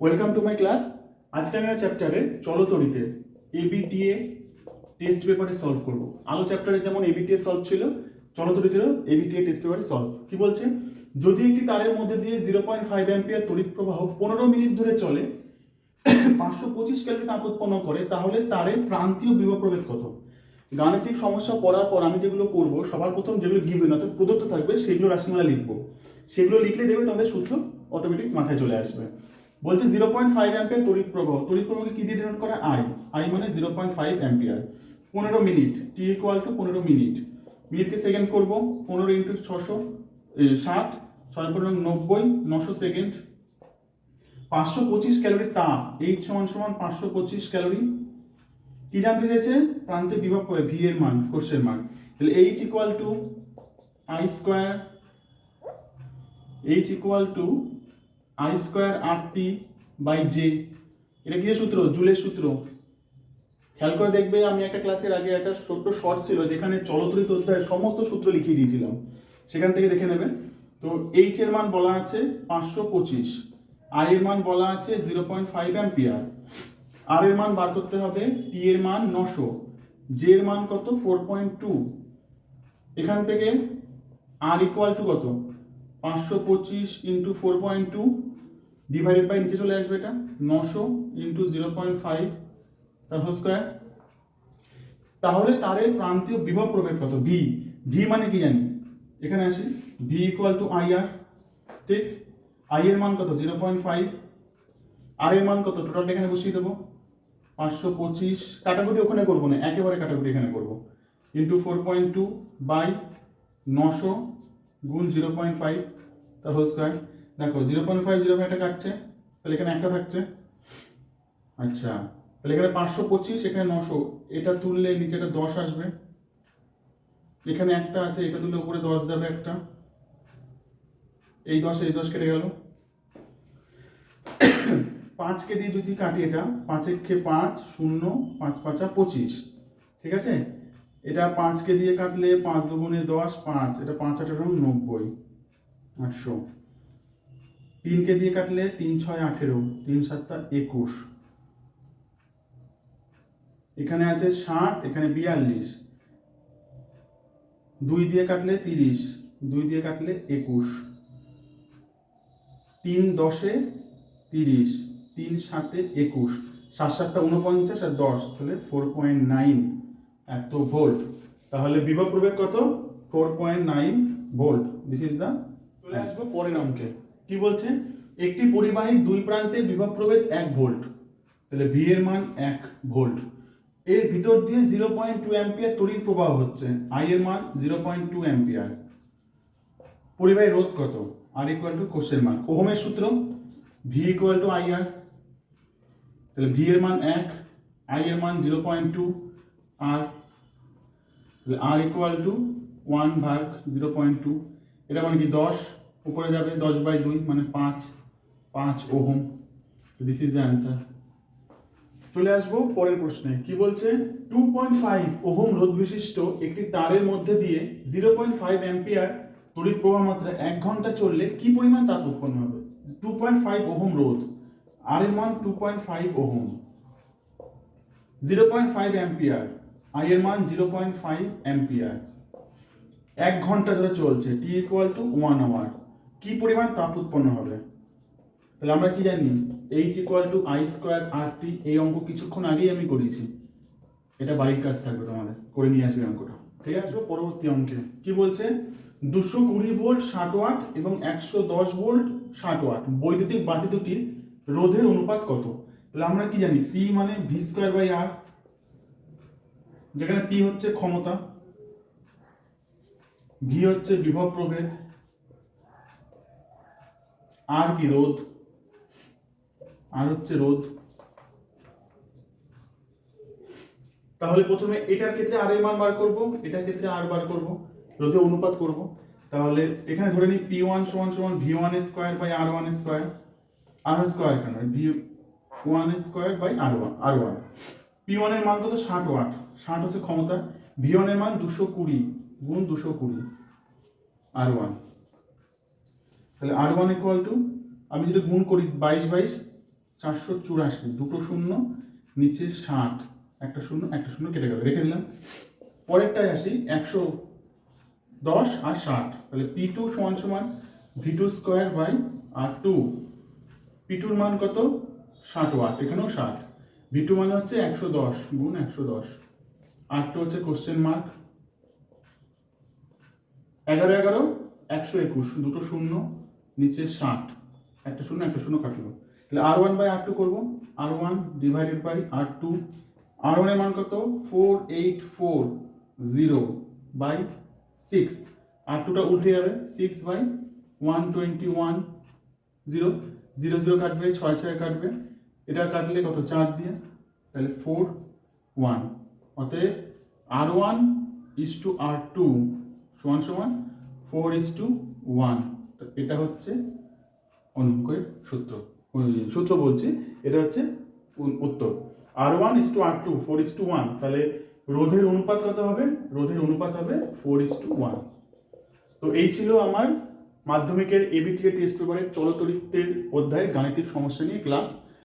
Welcome to my class আজকে আমি চ্যাপ্টারে চলতরিতে এবিটিএ টেস্ট পেপারে সলভ করব। আলো চ্যাপ্টারে যেমন এবিটিএ সলভ ছিল, চলতরিতেও এবিটিএ টেস্ট পেপারে সলভ কি বলছে? যদি একটি তারের মধ্যে দিয়ে জিরো পয়েন্ট ফাইভ অ্যাম্পিয়ার তড়িৎ প্রবাহ পনেরো মিনিট ধরে চলে, পাঁচশো পঁচিশ ক্যালোরি তাপ উৎপন্ন করে, তাহলে তারের প্রান্তীয় বিভব প্রভেদ কত? গাণিতিক সমস্যা পড়ার পর আমি যেগুলো করব, সবার প্রথম যেগুলো গিভেন অর্থাৎ প্রদত্ত থাকবে, সেগুলো রাশিমালা লিখব। সেগুলো লিখলে দেখবে তোমাদের সূত্র অটোমেটিক মাথায় চলে আসবে। বলছে জিরো পয়েন্ট ফাইভ অ্যাম্পিয়ার তড়িৎ প্রবাহ। তড়িৎ প্রবাহকে কি দিয়ে ডিনোট করে? আই আই মানে জিরো পয়েন্ট ফাইভ অ্যাম্পিয়ার পনেরো মিনিট টি ইকুয়াল টু পনেরো মিনিট মিনিটকে সেকেন্ড করব? পনেরো ইন্টু ছশো ষাট। ছয় পনেরো নব্বই, নশো সেকেন্ড পাঁচশো পঁচিশ ক্যালোরি তাপ। এইচ সমান সমান পাঁচশো পঁচিশ ক্যালোরি কি জানতে চেয়েছে? প্রান্তে বিভব ভি এর মান কোর্সের মান। তাহলে H equal to I square H equal to I square R T by J. এটা কি সূত্র? জুলের সূত্র। খেয়াল করে দেখবে, আমি একটা ক্লাসের আগে একটা ছোট্ট শর্ট ছিল যেখানে চলতরিত অধ্যায়ের সমস্ত সূত্র লিখিয়ে দিয়েছিলাম। সেখান থেকে দেখে নেবে। তো এইচ এর মান বলা আছে পাঁচশো পঁচিশ। আই এর মান বলা আছে zero point five ampere. R এর মান বার করতে হবে টি এর মান নশো। জে এর মান কত? Four point two. এখান থেকে আর ইকুয়াল টু কত? পাঁচশো পঁচিশ into four point two divided by নিচে চলে আসবে এটা, নশো ইন্টু জিরো পয়েন্ট ফাইভ তার হোল স্কোয়ার তাহলে তারের প্রান্তীয় বিভব প্রভেদ কত? ভি ভি মানে কি জানি? এখানে আসি V equal to I R ঠিক? আই এর মান কত? জিরো পয়েন্ট ফাইভ আর এর মান কত? টোটালটা এখানে বসিয়ে দেবো। পাঁচশো পঁচিশ। কাটাকুটি ওখানে করব না, একেবারে কাটাকুটি এখানে করব। Into four point two by নশো গুণ জিরো পয়েন্ট ফাইভ, তার হোল স্কোয়ার দেখো, জিরো পয়েন্ট ফাইভ, জিরো ফাইভটা কাটছে, তাহলে এখানে একটা থাকছে। আচ্ছা তাহলে এখানে পাঁচশো পঁচিশ, এখানে নশো। এটা তুললে নিচেটা দশ আসবে। এখানে একটা আছে, এটা তুললে উপরে দশ যাবে একটা। এই দশ এই দশ কেটে গেল। পাঁচকে দিয়ে যদি কাটি এটা পাঁচ একে পাঁচ, শূন্য, পাঁচ পাঁচা পঁচিশ। ঠিক আছে? এটা পাঁচকে দিয়ে কাটলে পাঁচ দুগুণে দশ, পাঁচ। এটা পাঁচ, আঠারো, নব্বই। আটশো। তিনকে দিয়ে কাটলে তিন, ছয়, আঠেরো। তিন, সাতটা, একুশ। এখানে আছে ষাট, এখানে বিয়াল্লিশ। দুই দিয়ে কাটলে তিরিশ। দুই দিয়ে কাটলে একুশ। তিন দশে তিরিশ। তিন সাতে একুশ। সাত, সাতটা উনপঞ্চাশ আর দশ, তাহলে ফোর পয়েন্ট নাইন এত ভোল্ট তাহলে বিভব প্রভেদ কত? Four point nine volt this is the চলে আসব পরের অঙ্কে। কি বলছে? একটি পরিবাহী দুই প্রান্তে বিভব প্রভেদ এক ভোল্ট তাহলে ভি এর মান এক ভোল্ট এর ভিতর দিয়ে জিরো পয়েন্ট টু অ্যাম্পিয়ার তড়িৎ প্রবাহ হচ্ছে। আই এর মান জিরো পয়েন্ট টু অ্যাম্পিয়ার পরিবাহী রোধ কত? আর ইকুয়াল টু কোষের মান। ওহমের সূত্র? V equal to I R তাহলে ভি এর মান এক আই এর মান zero point two R R equal to one ভাগ জিরো পয়েন্ট টু এটা মানে কি দশ? উপরে যাবে দশ বাই দুই মানে পাঁচ পাঁচ ohm. This is the answer চলে আসব পরের প্রশ্নে। কি বলছে? টু পয়েন্ট ফাইভ ওহম রোধ বিশিষ্ট একটি তারের মধ্যে দিয়ে জিরো পয়েন্ট ফাইভ অ্যাম্পিয়ার তড়িৎ প্রবাহ মাত্রা এক ঘণ্টা চললে কি পরিমাণ তাপ উৎপন্ন হবে? টু পয়েন্ট ফাইভ ওহম রোধ। আর এর মান two point five ohm. Zero point five ampere I এর মান জিরো পয়েন্ট ফাইভ অ্যাম্পিয়ার এক ঘণ্টা ধরে চলছে T equal to one hour কি পরিমাণ তাপ উৎপন্ন হবে? তাহলে আমরা কি জানি? H equal to I square R T এই অঙ্ক কিছুক্ষণ আগেই আমি করিয়েছি। এটা বাড়ির কাজ থাকবে তোমাদের, করে নিয়ে আসবে অঙ্কটা। ঠিক আছে? পরবর্তী অঙ্কে। কি বলছে? দুশো কুড়ি ভোল্ট ষাট ওয়াট এবং একশো দশ ভোল্ট ষাট ওয়াট বৈদ্যুতিক বাতি দুটির রোধের অনুপাত কত? তাহলে আমরা কি জানি? পি মানে ভি স্কোয়ার বাই আর যেখানে পি হচ্ছে ক্ষমতা ভি হচ্ছে বিভব প্রভেদ আর কি রোধ আর হচ্ছে রোধ। তাহলে প্রথমে এটার ক্ষেত্রে আর এর মান বার করব, এটার ক্ষেত্রে আর বার করব, রোধে অনুপাত করব। তাহলে এখানে ধরে নিই পি ওয়ান সমান সমান V one square by R one square R square কেন? V one square by R one R one P ওয়ানের মান কত? ষাট ওয়াট ষাট হচ্ছে ক্ষমতা ভি মান দুশো কুড়ি, গুণ দুশো কুড়ি আর ওয়ান তাহলে আর ওয়ান ইকুয়াল টু আমি যদি গুণ করি বাইশ বাইশ, চারশো চুরাশি, দুটো শূন্য, নিচে ষাট, একটা শূন্য একটা শূন্য কেটে গেল, রেখে দিলাম। পরেরটায় আসি একশো দশ আর ষাট, তাহলে পি টু সমান সমান V two square by R two P টুর মান কত? ষাট ওয়াট এখানেও ষাট। ভি টু মানে হচ্ছে একশো দশ, গুণ একশো দশ। আর টু হচ্ছে কোশ্চেন মার্ক এগারো এগারো, একশো একুশ, দুটো শূন্য, নিচে ষাট। একটা শূন্য একটা শূন্য কাটলো। তাহলে R one by R two করব। R one divided by R two R ওয়ানের মান কত? Four eight four zero by six R টুটা উল্টে যাবে। Six by one twenty one zero zero zero কাটবে, ছয় ছয় কাটবে। এটা কাটলে কত? চার দিয়ে। তাহলে ফোর ওয়ান অতএব R one is two R two সমান সমান ফোর ইস টু ওয়ান তো এটা হচ্ছে অঙ্কের সূত্র। সূত্র বলছি, এটা হচ্ছে উত্তর। R one is two R two four is two one তাহলে রোধের অনুপাত কত হবে? রোধের অনুপাত হবে ফোর ইস টু ওয়ান তো এই ছিল আমার মাধ্যমিকের এবি থেকে টেস্ট পেপারের চলতরিত্বের অধ্যায়ের গাণিতিক সমস্যা নিয়ে ক্লাস